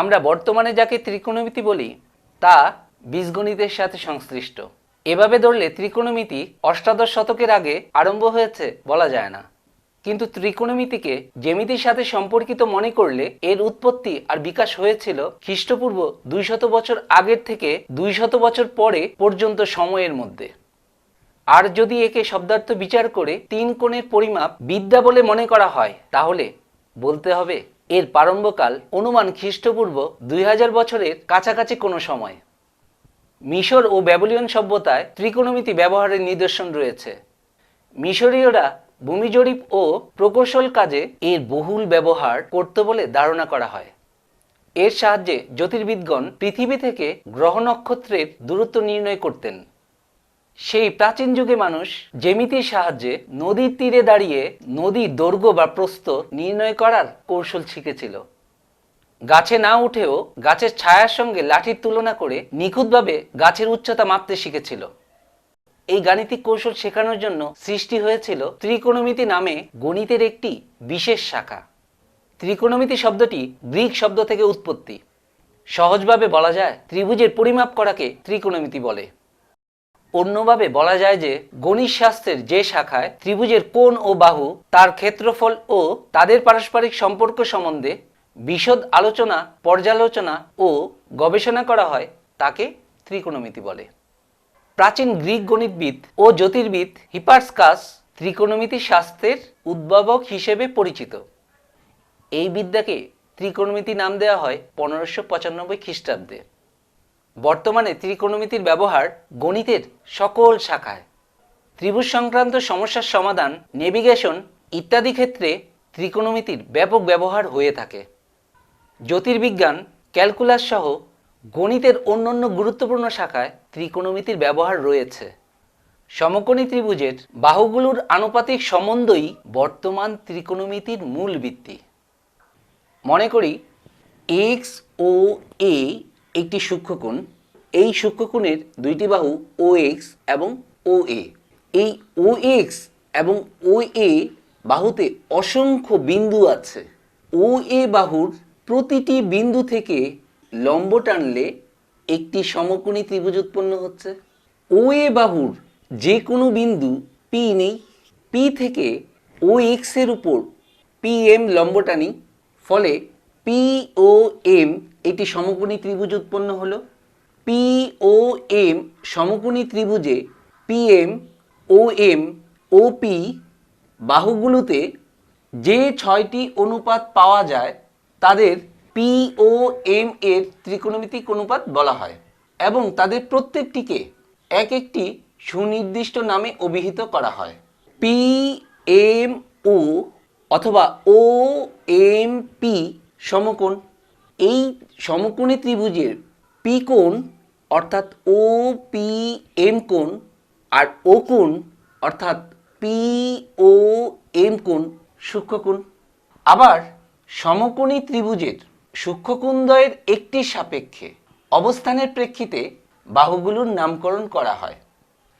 আমরা বর্তমানে যাকে ত্রিকোণমিতি বলি, তা বীজগণিতের সাথে সংশ্লিষ্ট। এভাবে ধরলে ত্রিকোণমিতি অষ্টাদশ শতকের আগে আরম্ভ হয়েছে বলা যায় না। কিন্তু ত্রিকোণমিতিকে জ্যামিতির সাথে সম্পর্কিত মনে করলে এর উৎপত্তি আর বিকাশ হয়েছিল খ্রিস্টপূর্ব দুইশত বছর আগের থেকে দুইশত বছর পরে পর্যন্ত সময়ের মধ্যে। আর যদি একে শব্দার্থ বিচার করে তিন কোণের পরিমাপ বিদ্যা বলে মনে করা হয়, তাহলে বলতে হবে এর প্রারম্ভকাল অনুমান খ্রিস্টপূর্ব দুই হাজার বছরের কাছাকাছি কোনো সময়। মিশর ও ব্যাবলিয়ন সভ্যতায় ত্রিকোণমিতি ব্যবহারের নিদর্শন রয়েছে। মিশরীয়রা ভূমি জরিপ ও প্রকৌশল কাজে এর বহুল ব্যবহার করত বলে ধারণা করা হয়। এর সাহায্যে জ্যোতির্বিদগণ পৃথিবী থেকে গ্রহ নক্ষত্রের দূরত্ব নির্ণয় করতেন। সেই প্রাচীন যুগে মানুষ জ্যামিতির সাহায্যে নদীর তীরে দাঁড়িয়ে নদীর দৈর্ঘ্য বা প্রস্থ নির্ণয় করার কৌশল শিখেছিল। গাছে না উঠেও গাছের ছায়ার সঙ্গে লাঠির তুলনা করে নিখুঁতভাবে গাছের উচ্চতা মাপতে শিখেছিল। এই গাণিতিক কৌশল শেখানোর জন্য সৃষ্টি হয়েছিল ত্রিকোণমিতি নামে গণিতের একটি বিশেষ শাখা। ত্রিকোণমিতি শব্দটি গ্রিক শব্দ থেকে উৎপত্তি। সহজভাবে বলা যায় ত্রিভুজের পরিমাপ করাকে ত্রিকোণমিতি বলে। অন্যভাবে বলা যায় যে গণিত শাস্ত্রের যে শাখায় ত্রিভুজের কোণ ও বাহু, তার ক্ষেত্রফল ও তাদের পারস্পরিক সম্পর্ক সম্বন্ধে বিশদ আলোচনা, পর্যালোচনা ও গবেষণা করা হয়, তাকে ত্রিকোণমিতি বলে। প্রাচীন গ্রিক গণিতবিদ ও জ্যোতির্বিদ হিপার্সকাস ত্রিকোণমিতি শাস্ত্রের উদ্ভাবক হিসেবে পরিচিত। এই বিদ্যাকে ত্রিকোণমিতি নাম দেওয়া হয় পনেরোশো পঁচানব্বই খ্রিস্টাব্দে। বর্তমানে ত্রিকোণমিতির ব্যবহার গণিতের সকল শাখায়। ত্রিভুজ সংক্রান্ত সমস্যার সমাধান, নেভিগেশন ইত্যাদি ক্ষেত্রে ত্রিকোণমিতির ব্যাপক ব্যবহার হয়ে থাকে। জ্যোতির্বিজ্ঞান, ক্যালকুলাস সহ গণিতের অন্যান্য গুরুত্বপূর্ণ শাখায় ত্রিকোণমিতির ব্যবহার রয়েছে। সমকোণী ত্রিভুজের বাহুগুলোর আনুপাতিক সম্বন্ধই বর্তমান ত্রিকোণমিতির মূল ভিত্তি। মনে করি, এক্স ও এ একটি সূক্ষ্মকোণ। এই সূক্ষ্মকোণের দুইটি বাহু ও এক্স এবং ও এ এই ও এক্স এবং ও এ বাহুতে অসংখ্য বিন্দু আছে। ও এ বাহুর প্রতিটি বিন্দু থেকে লম্ব টানলে একটি সমকোণী ত্রিভুজ উৎপন্ন হচ্ছে। ও এ বাহুর যে কোনো বিন্দু পি নেই। পি থেকে ও এক্সের উপর পি এম লম্ব টানি, ফলে পি ও এম একটি সমকোণী ত্রিভুজ উৎপন্ন হলো। পি ও এম সমকোণী ত্রিভুজে P M O M O P বাহুগুলোতে যে ছয়টি অনুপাত পাওয়া যায়, তাদের পি ও এম এর ত্রিকোণমিতিক অনুপাত বলা হয় এবং তাদের প্রত্যেকটিকে এক একটি সুনির্দিষ্ট নামে অভিহিত করা হয়। পি এম ও অথবা ও এম পি সমকোণ, এই সমকোণী ত্রিভুজের পি কোণ অর্থাৎ ও পি এম কোণ আর ও কোণ অর্থাৎ পি ও এম কোণ সূক্ষ্মকোণ আবার সমকোণী ত্রিভুজের সূক্ষ্মকুন্দয়ের একটি সাপেক্ষে অবস্থানের প্রেক্ষিতে বাহুগুলোর নামকরণ করা হয়।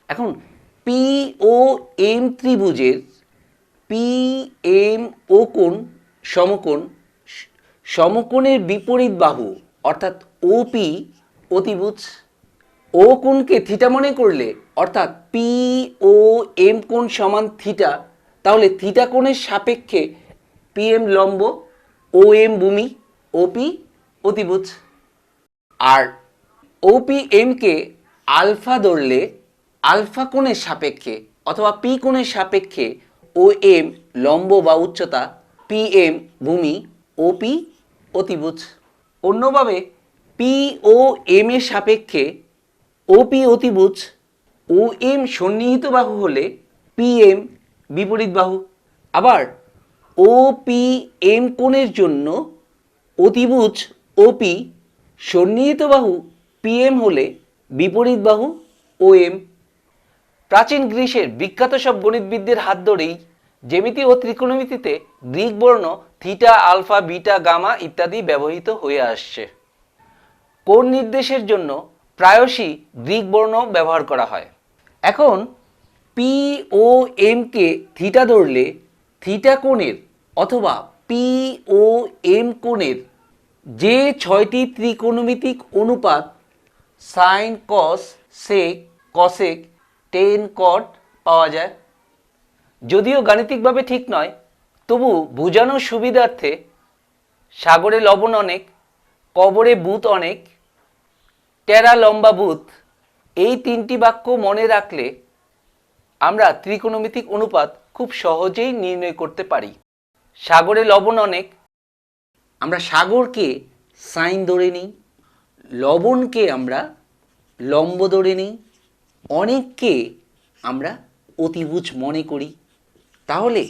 এখন পি ও এম ত্রিভুজের পি এম ও কোণ সমকোণ সমকোণের বিপরীত বাহু, অর্থাৎ ওপি অতিভুজ ও কোণকে থিটা মনে করলে, অর্থাৎ পি ও এম কোণ সমান থিটা তাহলে থিটা কোণের সাপেক্ষে পি এম লম্ব ও এম ভূমি ওপি অতিভুজ। আর ওপি এমকে আলফা ধরলে, আলফা কোণের সাপেক্ষে অথবা পি কোণের সাপেক্ষে ও এম লম্ব বা উচ্চতা পি এম ভূমি ওপি অতিভুজ অন্যভাবে, পি ও এম এর সাপেক্ষে ওপি অতিভুজ ও এম সন্নিহিত বাহু হলে পি এম বিপরীত বাহু। আবার ও পি এম কোণের জন্য অতিভুজ ওপি সন্নিহিত বাহু পিএম হলে বিপরীত বাহু ও এম প্রাচীন গ্রীসের বিখ্যাত সব গণিতবিদদের হাত ধরেই জ্যামিতি ও ত্রিকোণমিতিতে গ্রিক বর্ণ থিটা, আলফা, বিটা, গামা ইত্যাদি ব্যবহৃত হয়ে আসছে। কোন নির্দেশের জন্য প্রায়শই গ্রিক বর্ণ ব্যবহার করা হয়? এখন পি ও এম কে থিটা ধরলে থিটা কোণের অথবা পি ও এম কোণের যে ছয়টি ত্রিকোণমিতিক অনুপাত sine cos sec cosec tan cot পাওয়া যায়। যদিও গাণিতিকভাবে ঠিক নয়, তবু বোঝানোর সুবিধার্থে সাগরে লবণ অনেক, কবরে বুত অনেক, টেরা লম্বা বুত এই তিনটি বাক্য মনে রাখলে আমরা ত্রিকোণমিতিক অনুপাত খুব সহজেই নির্ণয় করতে পারি। সাগরে লবণ অনেক, আমরা সাগরকে সাইন ধরে নিই, লবণকে আমরা লম্ব ধরে নিই, অনেককে আমরা অতিভুজ মনে করি। তাহলে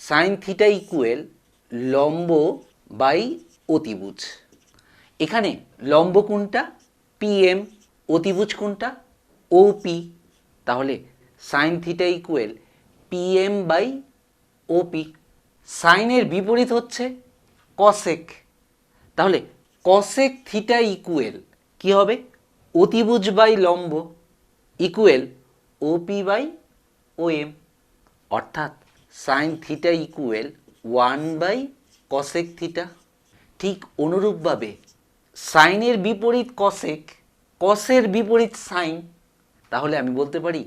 সাইন থিটা ইকুয়েল লম্ব বাই অতিভুজ। এখানে লম্ব কোনটা? পিএম অতিভুজ কোনটা? ওপি তাহলে sine theta equal PM by OP সাইনের বিপরীত হচ্ছে কসেক তাহলে কসেক থিটা ইকুয়েল কি হবে? অতিভুজ বাই লম্ব ইকুয়েল ওপি বাই ওএম অর্থাৎ sine theta equal one by cosec theta ঠিক অনুরূপভাবে সাইনের বিপরীত কসেক কসের বিপরীত সাইন তাহলে আমি বলতে পারি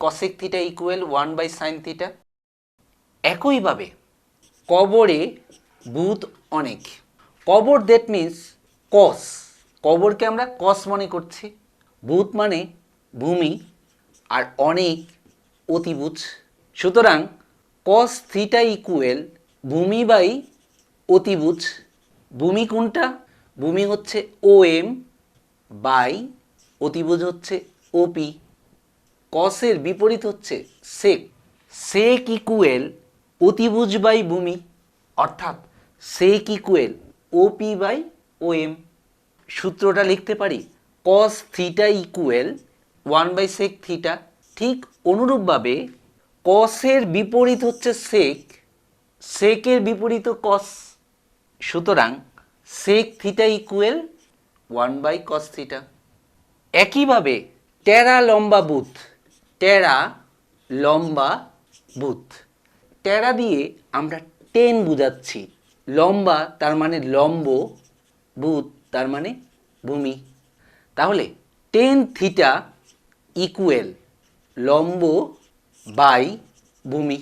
cosec theta equal one by sine theta একইভাবে কবরে ভূত অনেক। কবর দ্যাট মিন্স কস কবরকে আমরা কস মনে করছি। ভূত মানে ভূমি আর অনেক অতিভুজ সুতরাং কস থিটা ইকুয়েল ভূমি বাই অতিভুজ। ভূমি কোনটা? ভূমি হচ্ছে ও এম বাই অতিভুজ হচ্ছে ওপি কসের বিপরীত হচ্ছে সেক সেক ইকুয়েল অতিভুজ বাই ভূমি। অর্থাৎ sec equal OP by O M সূত্রটা লিখতে পারি cos theta equal one by sec theta ঠিক অনুরূপভাবে কসের বিপরীত হচ্ছে সেক সেকের বিপরীত কস সুতরাং sec theta equal one by cos theta একইভাবে টেরা লম্বা বুথ টেরা লম্বা বুথ। টেরা দিয়ে আমরা টেন বুঝাচ্ছি, লম্বা তার মানে লম্ব বুথ তার মানে ভূমি। তাহলে টেন থিটা ইকুয়েল লম্ব বাই ভূমি।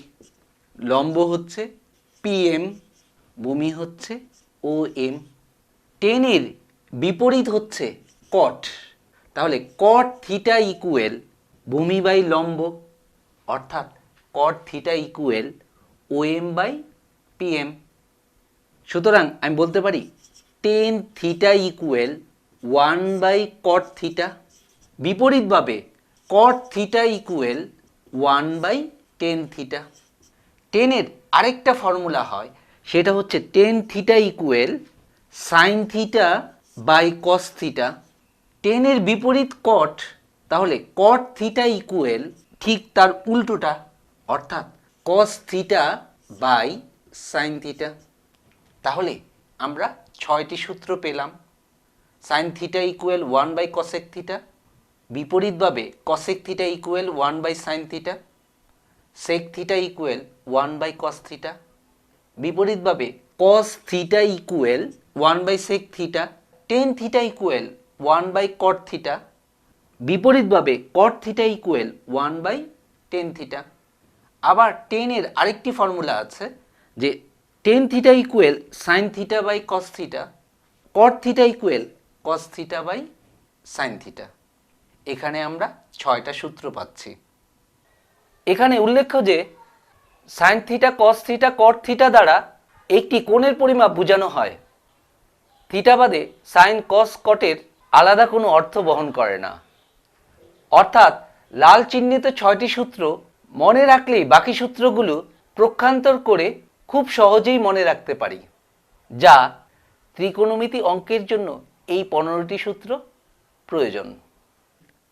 লম্ব হচ্ছে পিএম, ভূমি হচ্ছে ও এম টেনের বিপরীত হচ্ছে কট। তাহলে কট থিটা ইকুয়েল ভূমি বাই লম্ব, অর্থাৎ cot theta equal O M by PM. সুতরাং আমি বলতে পারি tan theta equal one by cot theta. বিপরীতভাবে cot theta equal one by tan theta. টেনের আরেকটা ফর্মুলা হয়, সেটা হচ্ছে tan theta equal sine theta by cos theta. টেনের বিপরীত কট তাহলে কট থিটা ইকুয়েল ঠিক তার উল্টোটা, অর্থাৎ cos theta by sine theta. তাহলে আমরা ছয়টি সূত্র পেলাম। Sine theta equal one by cosec theta বিপরীতভাবে cosec theta equal one by sine theta sec theta equal one by cos theta বিপরীতভাবে cos theta equal one by sec theta tan theta equal one by cot theta বিপরীতভাবে cot theta equal one by tan theta আবার টেনের আরেকটি formula আছে যে tan theta equal sine theta by cos theta cot theta equal cos theta by sine theta এখানে আমরা ছয়টা সূত্র পাচ্ছি। এখানে উল্লেখ্য যে sine theta cos theta cot theta দ্বারা একটি কোণের পরিমাপ বোঝানো হয়। থিটা বাদে সাইন কস কটের আলাদা কোনো অর্থ বহন করে না। অর্থাৎ, লাল চিহ্নিত ছয়টি সূত্র মনে রাখলেই বাকি সূত্রগুলো প্রক্ষান্তর করে খুব সহজেই মনে রাখতে পারি, যা ত্রিকোণমিতি অঙ্কের জন্য এই পনেরোটি সূত্র প্রয়োজন।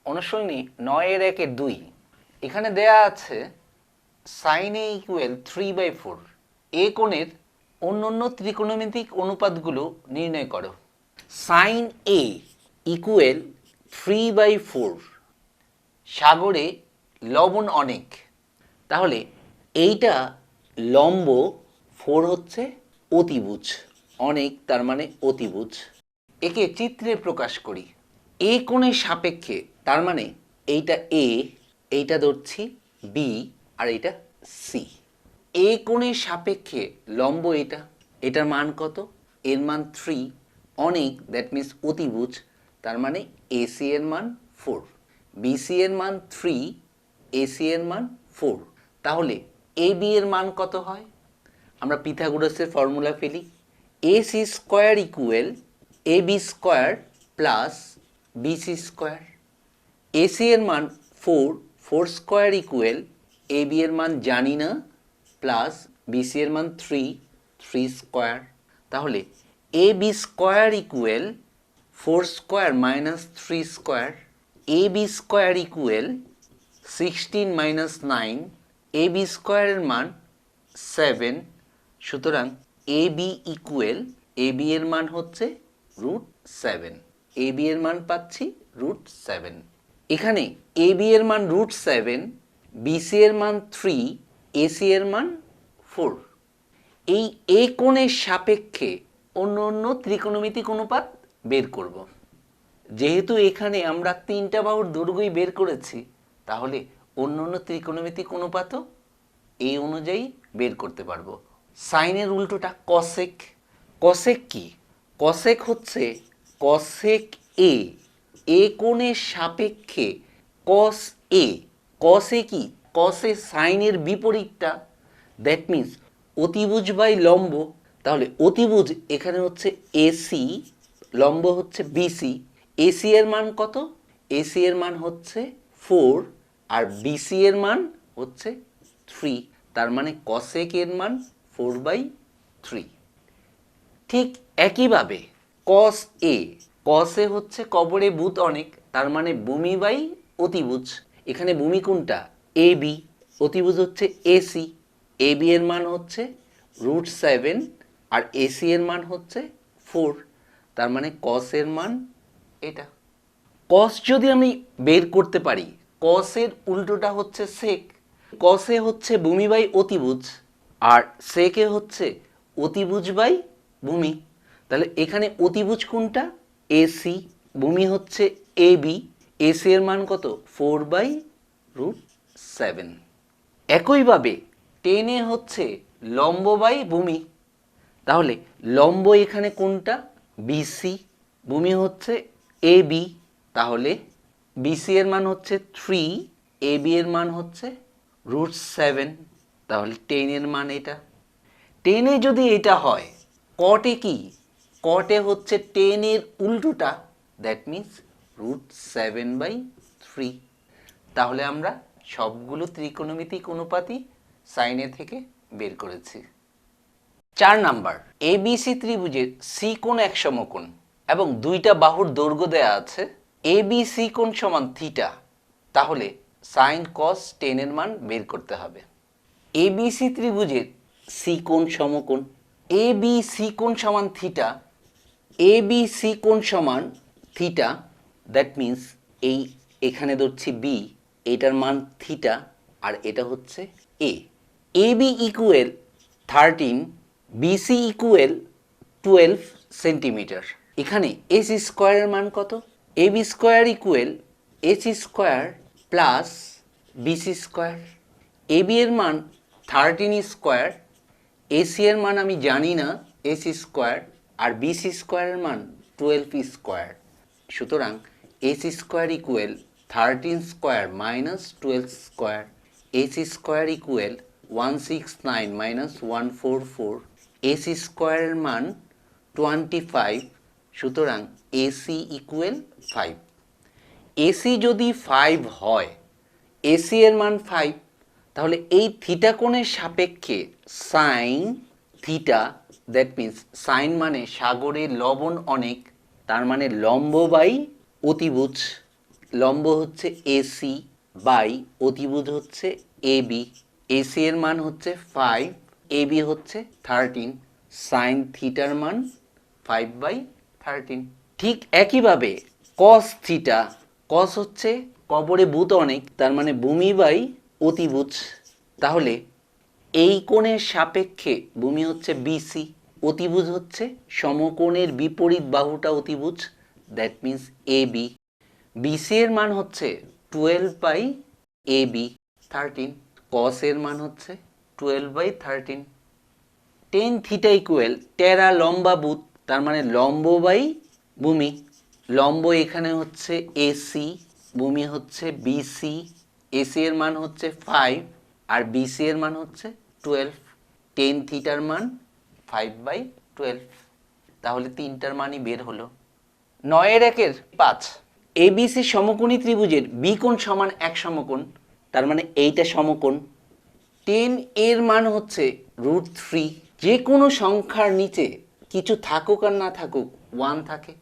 অনুসরণী নয়ের একের দুই। এখানে দেয়া আছে sine A equal three by four A কোণের অন্য অন্য ত্রিকোণমিতিক অনুপাতগুলো নির্ণয় করো। Sine A equal three by four সাগরে লবণ অনেক। তাহলে এইটা লম্ব ফোর হচ্ছে অতিভুজ। অনেক তার মানে অতিভুজ। একে চিত্রে প্রকাশ করি। এ কোণের সাপেক্ষে তার মানে এইটা এ এইটা ধরছি বি আর এইটা সি এ কোণের সাপেক্ষে লম্ব এটা এটার মান কত? এর মান থ্রি অনেক দ্যাট মিন্স অতিভুজ, তার মানে এসি এর মান ফোর বিসি এর মান থ্রি এসি এর মান ফোর তাহলে এ বি এর মান কত হয়? আমরা পিথাগোরাসের ফর্মুলা ফেলি। A C square equal A B square plus BC square AC এর মান four four square equal A B এর মান জানি না প্লাস বিসি এর মান থ্রি থ্রি স্কোয়ার তাহলে A B square equal four square minus three square A B square equal sixteen minus nine A B স্কোয়ারের মান সেভেন সুতরাং A B equal A B এর মান হচ্ছে রুট সেভেন এ B এর মান পাচ্ছি রুট সেভেন এখানে এ বি এর মান রুট সেভেন বিসি এর মান থ্রি এসি এর মান ফোর এই এ কোণের সাপেক্ষে অন্য অন্য ত্রিকোণমিতিক অনুপাত বের করব। যেহেতু এখানে আমরা তিনটা বাহুর দৈর্ঘ্যই বের করেছি, তাহলে অন্য অন্য ত্রিকোণমিতিক অনুপাতও এই অনুযায়ী বের করতে পারব। সাইনের উল্টোটা কসেক কসেক কি? কসেক হচ্ছে কসেক এ এ কোণের সাপেক্ষে কস এ কসে কি? কসে সাইনের বিপরীতটা। দ্যাট মিন্স অতিভুজ বাই লম্ব। তাহলে অতিভুজ এখানে হচ্ছে এসি লম্ব হচ্ছে বিসি এসি এর মান কত? এসি এর মান হচ্ছে ফোর আর বিসি এর মান হচ্ছে থ্রি তার মানে কসেক এর মান ফোর বাই থ্রি ঠিক একইভাবে কস এ কসে হচ্ছে কবরে বুথ অনেক, তার মানে ভূমি বাই অতিভুজ। এখানে ভূমি কোনটা? এ বি অতিভুজ হচ্ছে এসি এ বি এর মান হচ্ছে রুট সেভেন আর এসি এর মান হচ্ছে ফোর তার মানে কস এর মান এটা। কস যদি আমি বের করতে পারি কসের উল্টোটা হচ্ছে সেক কসে হচ্ছে ভূমি বাই অতিভুজ আর সেকে হচ্ছে অতিভুজ বাই ভূমি। তাহলে এখানে অতিভুজ কোনটা? এসি ভূমি হচ্ছে এ বি এসি এর মান কত? ফোর বাই রুট সেভেন একইভাবে টেনে হচ্ছে লম্ব বাই ভূমি। তাহলে লম্ব এখানে কোনটা? বিসি ভূমি হচ্ছে এ বি তাহলে বিসি এর মান হচ্ছে থ্রি এ বি এর মান হচ্ছে রুট সেভেন তাহলে টেনের মান এটা। টেনে যদি এটা হয় কটে কি? কটে হচ্ছে টেনের উল্টোটা that means root seven by three তাহলে আমরা সবগুলো ত্রিকোণমিতিক অনুপাতই সাইনে থেকে বের করেছি। চার নাম্বার এবিসি ত্রিভুজের সি কোণ এক সমকোণ এবং দুইটা বাহুর দৈর্ঘ্য দেয়া আছে এ বি সি কোণ সমান থিটা তাহলে সাইন কস টেনের মান বের করতে হবে। এবিসি ত্রিভুজের সি কোণ সমকোণ এ বি সি কোণ সমান থিটা এ বি সি কোণ সমান থিটা দ্যাট মিন্স এই এখানে ধরছি বি এটার মান থিটা আর এটা হচ্ছে A A B equal thirteen BC equal twelve centimetre এখানে এস স্কোয়ারের মান কত? A B square equal S square plus BC square A B এর মান থার্টিন স্কোয়ার এসি এর মান আমি জানি না এসি স্কোয়ার আর বিসি স্কোয়ারের মান টুয়েলভ স্কোয়ার সুতরাং AC square equal thirteen square minus twelve square AC square equal one six nine minus one four four AC স্কোয়ারের মান টোয়েন্টি ফাইভ সুতরাং এসি ইকুয়েল ফাইভ এসি যদি ফাইভ হয় AC এর মান ফাইভ তাহলে এই থিটা কোণের সাপেক্ষে sine theta that means sine মানে সাগরের লবণ অনেক, তার মানে লম্ব বাই অতিভুজ। লম্ব হচ্ছে এসি বাই অতিভুজ হচ্ছে এ বি এসি এর মান হচ্ছে ফাইভ এ বি হচ্ছে থার্টিন সাইন থিটার মান ফাইভ বাই থার্টিন ঠিক একইভাবে কস থিটা কস হচ্ছে কবরে ভূত অনেক, তার মানে ভূমি বাই অতিভুজ। তাহলে এই কোণের সাপেক্ষে ভূমি হচ্ছে বিসি অতিভুজ হচ্ছে সমকোণের বিপরীত বাহুটা অতিভুজ that means A B BC এর মান হচ্ছে twelve by A B thirteen cos এর মান হচ্ছে twelve by thirteen tan theta equal টেরা লম্বা বুথ তার মানে লম্ব বাই ভূমি। লম্ব এখানে হচ্ছে এসি ভূমি হচ্ছে বিসি এসি এর মান হচ্ছে ফাইভ আর বিসি এর মান হচ্ছে টুয়েলভ টেন থিটার মান ফাইভ বাই টুয়েলভ তাহলে তিনটার মানই বের হলো। নয়ের একের পাঁচ। এবিসি সমকোণী ত্রিভুজের বি কোণ সমান এক সমকোণ, তার মানে এইটা সমকোণ। টেন এর মান হচ্ছে রুট থ্রি যে কোনো সংখ্যার নিচে কিছু থাকুক আর না থাকুক ওয়ান থাকে।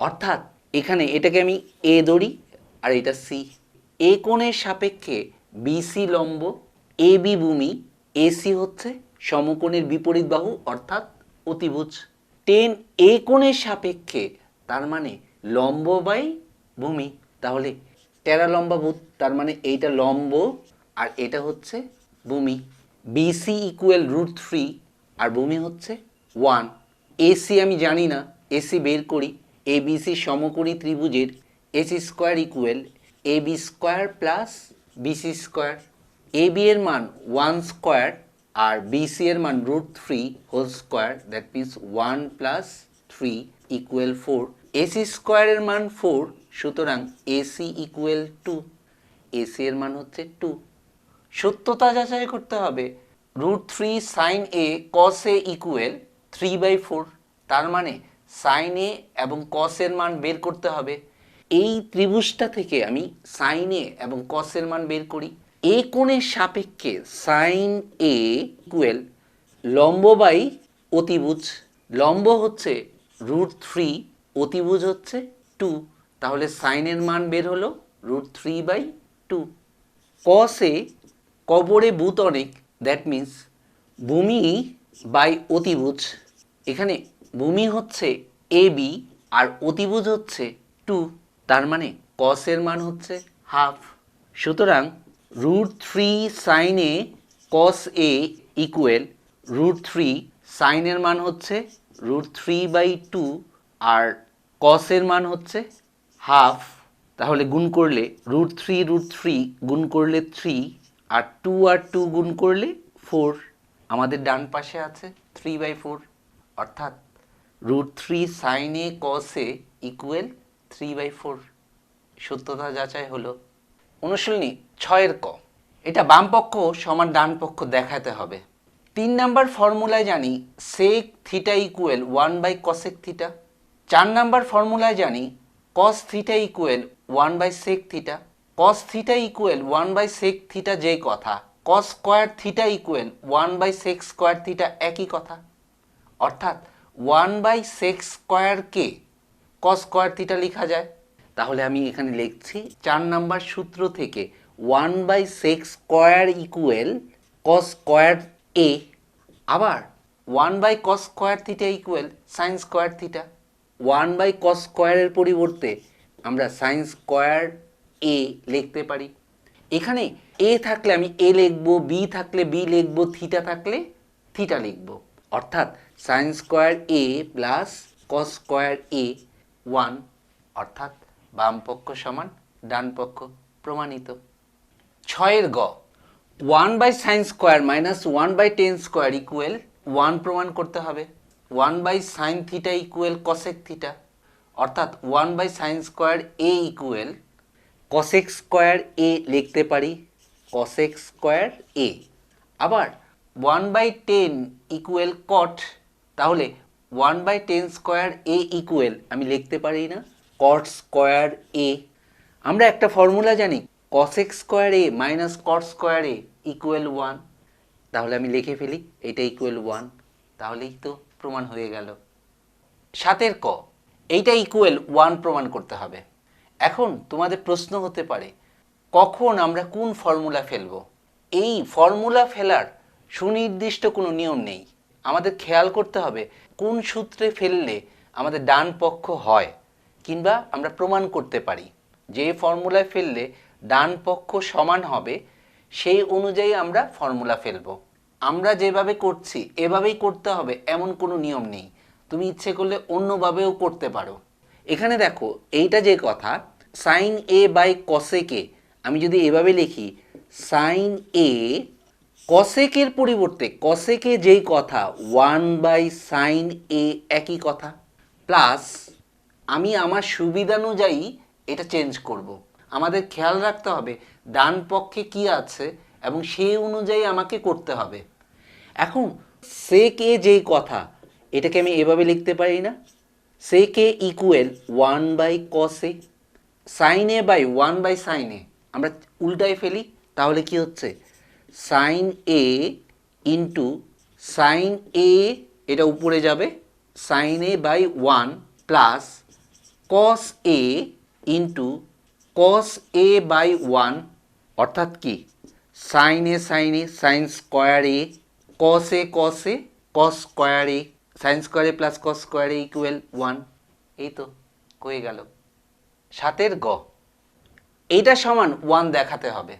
অর্থাৎ এখানে এটাকে আমি এ ধরি আর এটা সি এ কোণের সাপেক্ষে বিসি লম্ব এ বি ভূমি এসি হচ্ছে সমকোণের বিপরীত বাহু, অর্থাৎ অতিভুজ। টেন এ কোণের সাপেক্ষে, তার মানে লম্ব বাই ভূমি। তাহলে টেরা লম্বা ভূত, তার মানে এইটা লম্ব, আর এটা হচ্ছে ভূমি। বিসি ইকুয়াল রুট থ্রি আর ভূমি হচ্ছে ওয়ান এসি আমি জানি না এসি বের করি। এ বিসি সমকোণী ত্রিভুজের AC square equal A B square plus BC square A B এর মান ওয়ান স্কোয়ার আর বিসি এর মান root three whole square that means one plus three equal four AC স্কোয়ারের মান ফোর সুতরাং এসি ইকুয়াল টু এসি এর মান হচ্ছে টু সত্যতা যাচাই করতে হবে। Root three sine A cos A equal three by four তার মানে সাইন এ এবং কস এর মান বের করতে হবে। এই ত্রিভুজটা থেকে আমি সাইন এ এবং কস এর মান বের করি। এ কোণের সাপেক্ষে সাইন এ ইকুয়েল লম্ব বাই অতিভুজ। লম্ব হচ্ছে রুট থ্রি অতিভুজ হচ্ছে টু তাহলে সাইনের মান বের হলো রুট থ্রি বাই টু কসে কবরে ভূত অনেক দ্যাট মিন্স ভূমি বাই অতিভুজ। এখানে ভূমি হচ্ছে এ বি আর অতিভুজ হচ্ছে টু তার মানে কসের মান হচ্ছে হাফ সুতরাং root three sine A cos A equal root three সাইনের মান হচ্ছে রুট থ্রি বাই টু আর কসের মান হচ্ছে হাফ তাহলে গুণ করলে রুট থ্রি রুট থ্রি গুণ করলে থ্রি আর টু আর টু গুণ করলে ফোর আমাদের ডান পাশে আছে থ্রি বাই ফোর অর্থাৎ রুট থ্রি সাইনে কসে ইকুয়েল থ্রি বাই ফোর সত্যতা যাচাই হলো। অনুশীলনী ছয়ের ক। এটা বাম পক্ষ সমান ডান পক্ষ দেখাতে হবে। তিন নাম্বার ফর্মুলায় জানি sec theta equal one by cosec theta চার নাম্বার ফর্মুলায় জানি cos theta equal one by sec theta cos theta equal one by sec theta যেই কথা cos square theta equal one by sec square theta একই কথা। অর্থাৎ one by sex স্কোয়ারকে কস square theta লেখা যায়। তাহলে আমি এখানে লিখছি চার নাম্বার সূত্র থেকে one by sec square equal cos square A আবার one by cos square theta equal sine square theta one by cos স্কোয়ারের পরিবর্তে আমরা সাইন স্কোয়ার এ লিখতে পারি। এখানে এ থাকলে আমি এ লিখব বি থাকলে বি লিখব থিটা থাকলে থিটা লিখব। অর্থাৎ sine square A plus cos square A one অর্থাৎ বাম পক্ষ সমান, ডান পক্ষ প্রমাণিত। ছয়ের গ one by sine square minus one by tan square equal one প্রমাণ করতে হবে। One by sine theta equal cosec theta অর্থাৎ one by sine square A equal cosec square A লিখতে পারি কসেক স্কোয়ার এ আবার one by tan equal cot তাহলে one by tan square A equal আমি লিখতে পারি না। কট স্কোয়ার এ আমরা একটা ফর্মুলা জানি cosec square A minus cot square A equal one তাহলে আমি লিখে ফেলি, এটা ইকুয়েল ওয়ান তাহলেই তো প্রমাণ হয়ে গেল। সাতের ক, এইটা ইকুয়েল ওয়ান প্রমাণ করতে হবে। এখন তোমাদের প্রশ্ন হতে পারে, কখন আমরা কোন ফর্মুলা ফেলব? এই ফর্মুলা ফেলার সুনির্দিষ্ট কোনো নিয়ম নেই। আমাদের খেয়াল করতে হবে, কোন সূত্রে ফেললে আমাদের ডান পক্ষ হয়। কিংবা আমরা প্রমাণ করতে পারি যে ফর্মুলায় ফেললে ডান পক্ষ সমান হবে, সেই অনুযায়ী আমরা ফর্মুলা ফেলব। আমরা যেভাবে করছি, এভাবেই করতে হবে, এমন কোনো নিয়ম নেই। তুমি ইচ্ছে করলে অন্যভাবেও করতে পারো। এখানে দেখো, এইটা যে কথা সাইন এ বাই কসেকে আমি যদি এভাবে লিখি সাইন এ কসেকের পরিবর্তে কসেকে যেই কথা ওয়ান বাই সাইন এ একই কথা প্লাস আমি আমার সুবিধানুযায়ী এটা চেঞ্জ করব। আমাদের খেয়াল রাখতে হবে, ডান পক্ষে কি আছে এবং সেই অনুযায়ী আমাকে করতে হবে। এখন, সে কে যেই কথা, এটাকে আমি এভাবে লিখতে পারি না। Sec equal one by cos sine A by one by sine A আমরা উল্টায় ফেলি, তাহলে কি হচ্ছে? Sine A into sine A এটা উপরে যাবে sine A by one plus cos A into cos A by one অর্থাৎ কি? Sine A sine A sine square A cos A cos A cos square A sine square A plus cos square A equal one এই তো হয়ে গেল। সাতের গ। এইটা সমান ওয়ান দেখাতে হবে।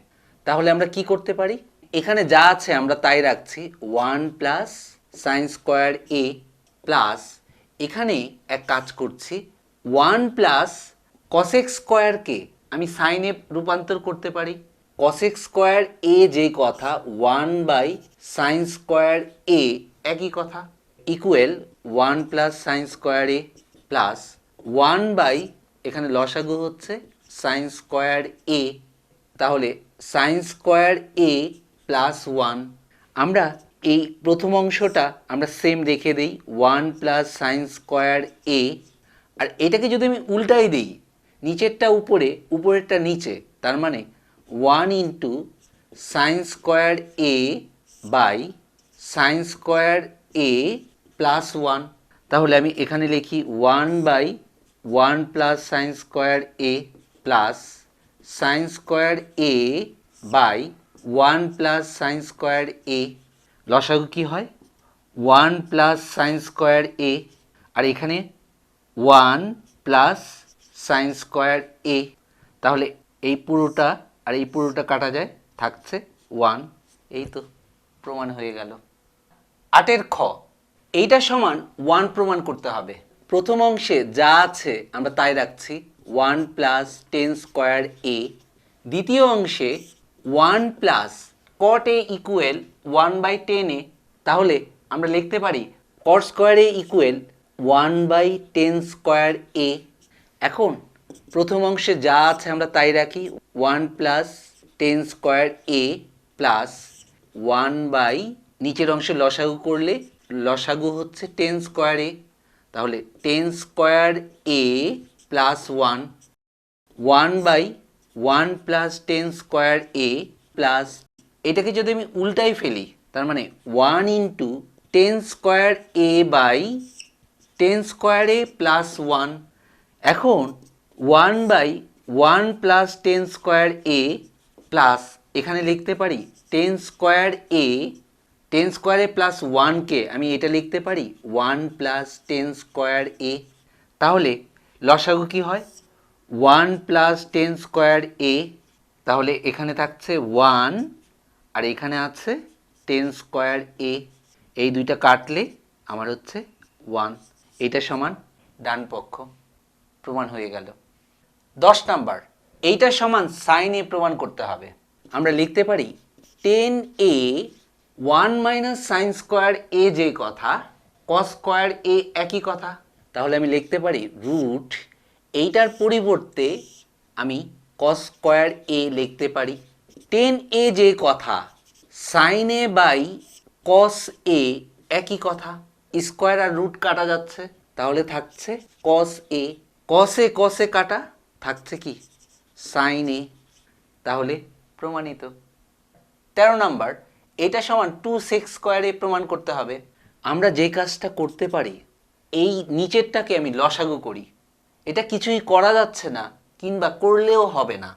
তাহলে আমরা কি করতে পারি? এখানে যা আছে আমরা তাই রাখছি। One plus sine square A plus এখানে এক কাজ করছি। ওয়ান প্লাস কসেক স্কোয়ারকে আমি সাইনে রূপান্তর করতে পারি। কসেক স্কোয়ার এ যে কথা, one by sine square A একই কথা। Equal one plus sine square A plus one by, এখানে লসাগু হচ্ছে, সাইন স্কোয়ার এ। তাহলে sine square A plus one. আমরা এই প্রথম অংশটা আমরা সেম রেখে দিই, one plus sine square A আর এটাকে যদি আমি উল্টাই দিই, নিচেরটা উপরে, উপরেরটা নিচে, তার মানে one into sine square A by sine square A plus one তাহলে আমি এখানে লিখি one by one plus sine square A plus sine square A by one plus sine square A লসাগু কী হয়? One plus sine square A আর এখানে one plus sine square A. তাহলে এই পুরোটা আর এই পুরোটা কাটা যায়, থাকছে ওয়ান। এই তো প্রমাণ হয়ে গেল। আটের খ। এইটা সমান ওয়ান প্রমাণ করতে হবে। প্রথম অংশে যা আছে আমরা তাই রাখছি, one plus tan square A. দ্বিতীয় অংশে one plus cot A equal one by tan A. তাহলে আমরা লিখতে পারি cot square A equal one by tan square A. এখন প্রথম অংশে যা আছে আমরা তাই রাখি, one plus tan square A plus one by, নিচের অংশে লসাগু করলে লসাগু হচ্ছে টেন স্কোয়ার এ। তাহলে tan square A plus one one by one plus tan square A plus, এটাকে যদি আমি উল্টাই ফেলি, তার মানে one into tan square A by tan square plus one এখন one by one plus tan square A plus এখানে লিখতে পারি টেন স্কোয়ার এ টেন স্কোয়ারে প্লাস ওয়ানকে আমি এটা লিখতে পারি one plus tan square A তাহলে লসাগু কি হয়? One plus tan square A তাহলে এখানে থাকছে ওয়ান আর এখানে আছে টেন স্কোয়ার এ এই দুইটা কাটলে আমার হচ্ছে ওয়ান এটা সমান ডান পক্ষ, প্রমাণ হয়ে গেল। দশ নাম্বার, এইটা সমান সাইন এ প্রমাণ করতে হবে। আমরা লিখতে পারি tan A one minus sine square A যে কথা কস স্কোয়ার এ একই কথা। তাহলে আমি লিখতে পারি রুট এইটার পরিবর্তে আমি কস স্কোয়ার এ লিখতে পারি। টেন এ যে কথা সাইন এ বাই কস এ একই কথা। স্কোয়ার আর রুট কাটা যাচ্ছে, তাহলে থাকছে কস এ কস কস কাটা, থাকছে কি? সাইন এ তাহলে প্রমাণিত। তেরো নাম্বার, এটা সমান টু সিক্স স্কোয়ারে প্রমাণ করতে হবে। আমরা যে কাজটা করতে পারি, এই নিচেরটাকে আমি লসাগু করি। এটা কিছুই করা যাচ্ছে না, কিংবা করলেও হবে না।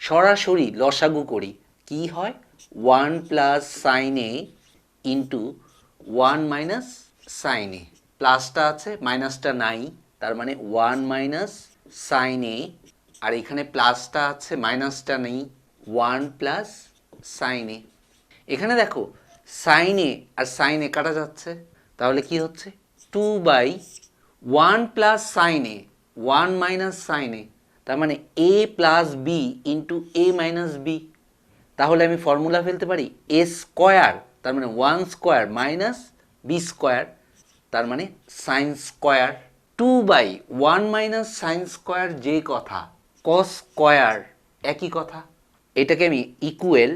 সরাসরি লসাগু করি। কি হয়? One plus sine A into one minus sine প্লাসটা আছে মাইনাসটা নাই, তার মানে ওয়ান মাইনাস সাইন এ আর এখানে প্লাসটা আছে মাইনাসটা নেই ওয়ান প্লাস সাইন এখানে দেখো সাইনে আর সাইনে কাটা যাচ্ছে, তাহলে কি হচ্ছে? টু বাই ওয়ান প্লাস সাইনে ওয়ান মাইনাস সাইনে তার মানে A plus B into A minus B তাহলে আমি ফর্মুলা ফেলতে পারি এ স্কোয়ার তার মানে one square minus B square তার মানে sine square two by one minus sine square যে কথা কস স্কোয়ার একই কথা। এটাকে আমি equal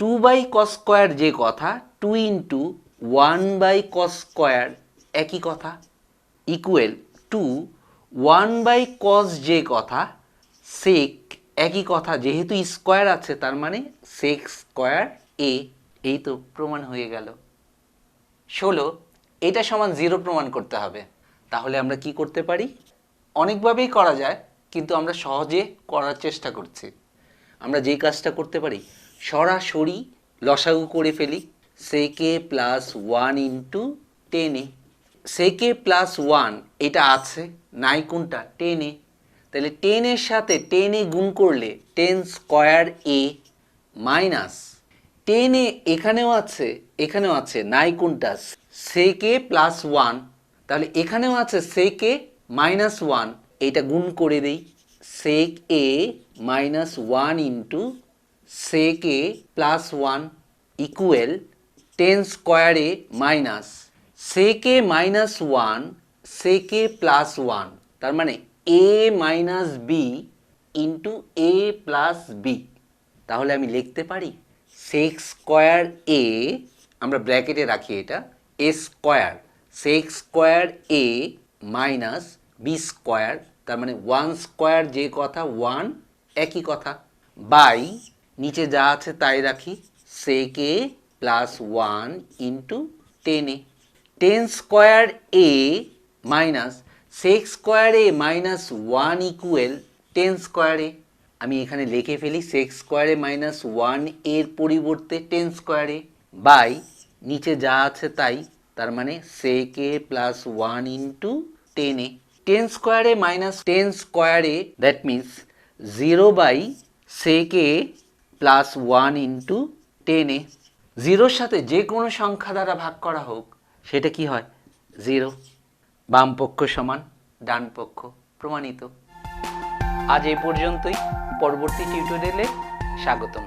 two by cos square যে কথা two into one by cos square একই কথা। Equal two one by cos যে কথা সেক একই কথা। যেহেতু স্কোয়ার আছে, তার মানে সেক স্কোয়ার এ এই তো প্রমাণ হয়ে গেল। ষোলো, এটা সমান জিরো প্রমাণ করতে হবে। তাহলে আমরা কি করতে পারি? অনেকভাবেই করা যায়, কিন্তু আমরা সহজে করার চেষ্টা করছি। আমরা যেই কাজটা করতে পারি, সরাসরি লসাগু করে ফেলি। সেকে প্লাস ওয়ান ইন্টু টেনে সেকে প্লাস ওয়ান এটা আছে, নাই কোনটা? টেনে তাহলে টেনের সাথে টেনে গুণ করলে টেন স্কোয়ার এ মাইনাস টেনে এখানেও আছে এখানেও আছে, নাই কোনটা? সেকে প্লাস ওয়ান তাহলে এখানেও আছে সেকে মাইনাস ওয়ান এটা গুণ করে দেই। Sec A minus one into sec A plus one equal tan স্কোয়ারে মাইনাস সেকে মাইনাস ওয়ান সেকে প্লাস ওয়ান তার মানে A minus B into A plus B তাহলে আমি লিখতে পারি? সেক্স স্কোয়ার এ আমরা ব্র্যাকেটে রাখি এটা A square sec square A minus B square তার মানে ওয়ান স্কোয়ার যে কথা ওয়ান একই কথা। বাই নিচে যা আছে তাই রাখি sec A plus one into tan A tan square A minus sec square A minus one equal tan square A আমি এখানে লিখে ফেলি সেক্স স্কোয়ারে মাইনাস ওয়ানের পরিবর্তে টেন স্কোয়ারে বাই নিচে যা আছে তাই, তার মানে sec plus one into tan A. Tan স্কোয়ারে মাইনাস টেন স্কোয়ারে that means zero by sec plus one into tan A. জিরোর সাথে যে কোনো সংখ্যা দ্বারা ভাগ করা হোক, সেটা কি হয়? জিরো বাম পক্ষ সমান ডান পক্ষ প্রমাণিত। আজ এই পর্যন্তই। পরবর্তী টিউটোরিয়ালে স্বাগতম।